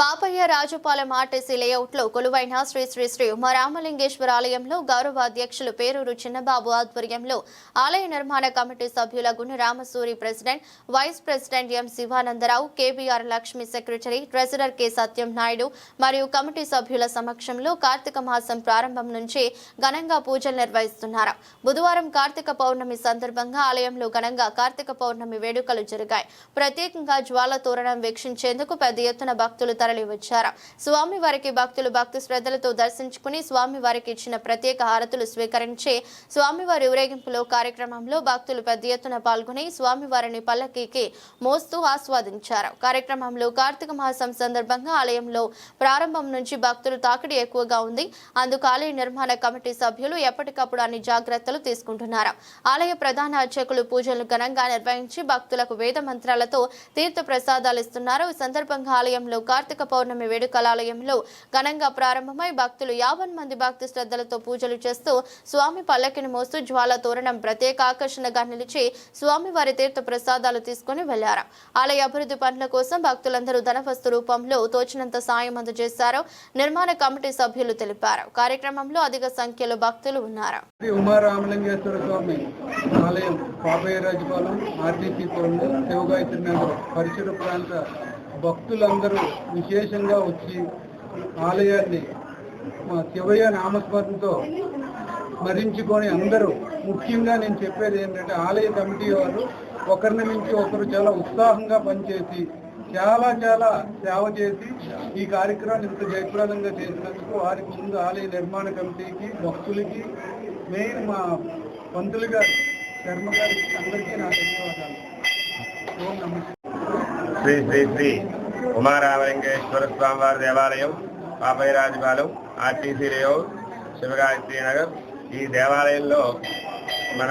Papayya Rajupalem RTC లేఅవుట్లో కొలువైన శ్రీ శ్రీ శ్రీ ఉమారామలింగేశ్వర ఆలయంలో గౌరవ అధ్యక్షులు పేరూరు చిన్నబాబు ఆధ్వర్యంలో ఆలయ నిర్మాణ కమిటీ సభ్యుల Gunaramasuri president vice president M Sivanandarao KBR Lakshmi secretary treasurer K Satyam Naidu మరియు కమిటీ సభ్యుల సమక్షంలో కార్తీక మాసం ప్రారంభం నుంచి ఘనంగా పూజలు నిర్వహిస్తున్నారు. బుధవారం కార్తీక పౌర్ణమి సందర్భంగా ఆలయంలో ఘనంగా కార్తీక పౌర్ణమి వేడుకలు జరిగాయి. ప్రత్యేకంగా జ్వాల తోరణం వీక్షించేందుకు పెద్ద ఎత్తున భక్తులు తరలి వచ్చారు స్వామి వారికి భక్తులు భక్తి శ్రద్ధలతో దర్శించుకుని స్వామి వారికి ఇచ్చిన ప్రత్యేక హారతులు స్వీకరించి స్వామివారి ఊరేగింపులో కార్యక్రమంలో భక్తులు పెద్ద ఎత్తున పాల్గొని స్వామివారిని పల్లకీకి మోస్తూ ఆస్వాదించారు. కార్యక్రమంలో కార్తీక మాసం సందర్భంగా ఆలయంలో ప్రారంభం నుంచి భక్తులు తాకిడి ఎక్కువగా ఉంది. అందుకు ఆలయ నిర్మాణ కమిటీ సభ్యులు ఎప్పటికప్పుడు అన్ని జాగ్రత్తలు తీసుకుంటున్నారు. ఆలయ ప్రధాన అర్చకులు పూజలు ఘనంగా నిర్వహించి భక్తులకు వేద మంత్రాలతో తీర్థ ప్రసాదాలు ఇస్తున్నారు. ఈ సందర్భంగా ఆలయంలో కార్తీక పౌర్ణమి వేడుకల ఆలయంలో ఘనంగా ప్రారంభమై భక్తులు యావన్ మంది భక్తి శ్రద్ధలతో పూజలు చేస్తూ స్వామి పల్లకిని మోస్తూ జ్వాల తోరణం ప్రత్యేక ఆకర్షణగా నిలిచి స్వామి వారి తీర్థ ప్రసాదాలు తీసుకుని వెళ్ళారు. ఆలయ అభివృద్ధి పనుల కోసం భక్తులందరూ ధనవస్తు రూపంలో తోచినంత సాయం అందజేశారు. నిర్మాణ కమిటీ సభ్యులు తెలిపారు. కార్యక్రమంలో అధిక సంఖ్యలో భక్తులు ఉన్నారు. ఉమారామలింగేశ్వర స్వామి ఆలయం పాపయ్య రాజపాలెం ఆర్టీసీ కోళ్ళు శివగాయత్రి నగర్ పరిసర ప్రాంత భక్తులందరూ విశేషంగా వచ్చి ఆలయాన్ని మా శివయ్య నామస్మరణతో స్మరించుకొని అందరూ ముఖ్యంగా నేను చెప్పేది ఏంటంటే ఆలయ కమిటీ వారు ఒకరిని మించి ఒకరు చాలా ఉత్సాహంగా పనిచేసి చాలా చాలా సేవ చేసి ఈ కార్యక్రమాన్ని ఇంత జయప్రదంగా చేసినందుకు వారికి ముందు ఆలయ నిర్మాణ కమిటీకి భక్తులకి మెయిన్ మా పంతులు గారు శర్మ గారికి అందరికీ నా ధన్యవాదాలు. ఓం నమస్తే శ్రీ శ్రీ శ్రీ ఉమారామలింగేశ్వర స్వామివారి దేవాలయం పాపయ్యరాజుపాలెం ఆర్టీసీ లేఅవుట్ శివగాయత్రి నగర్ ఈ దేవాలయంలో మన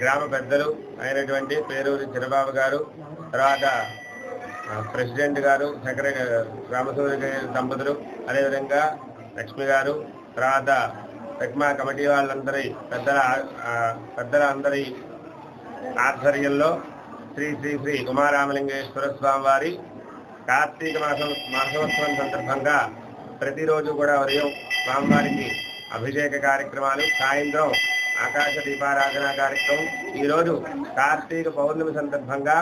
గ్రామ పెద్దలు అయినటువంటి పేరూరి చిరబాబు గారు తర్వాత ప్రెసిడెంట్ గారు సెక్రటరీ రామసూరి దంపతులు అదేవిధంగా లక్ష్మి గారు తర్వాత పెక్మా కమిటీ వాళ్ళందరి పెద్దల పెద్దల అందరి ఆధ్వర్యంలో శ్రీ శ్రీ శ్రీ ఉమారామలింగేశ్వర స్వామి వారి కార్తీక మాసం మాసోత్సవం సందర్భంగా ప్రతిరోజు కూడా ఉదయం స్వామివారికి అభిషేక కార్యక్రమాలు సాయంత్రం ఆకాశ దీపారాధన కార్యక్రమం ఈరోజు కార్తీక పౌర్ణమి సందర్భంగా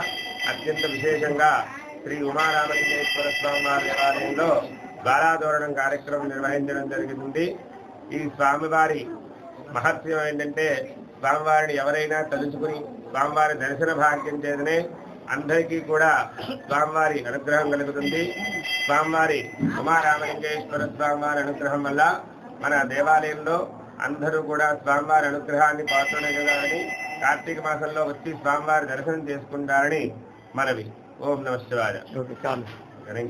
అత్యంత విశేషంగా శ్రీ ఉమారామలింగేశ్వర స్వామి వారి దేవాలయంలో ద్వారాధోరణం కార్యక్రమం నిర్వహించడం జరిగింది. ఈ స్వామివారి మహత్యం ఏంటంటే స్వామివారిని ఎవరైనా తలుచుకుని స్వామివారి దర్శన భాగ్యం చేతనే అందరికీ కూడా స్వామివారి అనుగ్రహం కలుగుతుంది. స్వామివారి ఉమారామలింగేశ్వర స్వామివారి అనుగ్రహం వల్ల మన దేవాలయంలో అందరూ కూడా స్వామివారి అనుగ్రహాన్ని పాల్గొనగలని కార్తీక మాసంలో వచ్చి స్వామివారి దర్శనం చేసుకుంటారని మనవి. ఓం నమ శివాయ.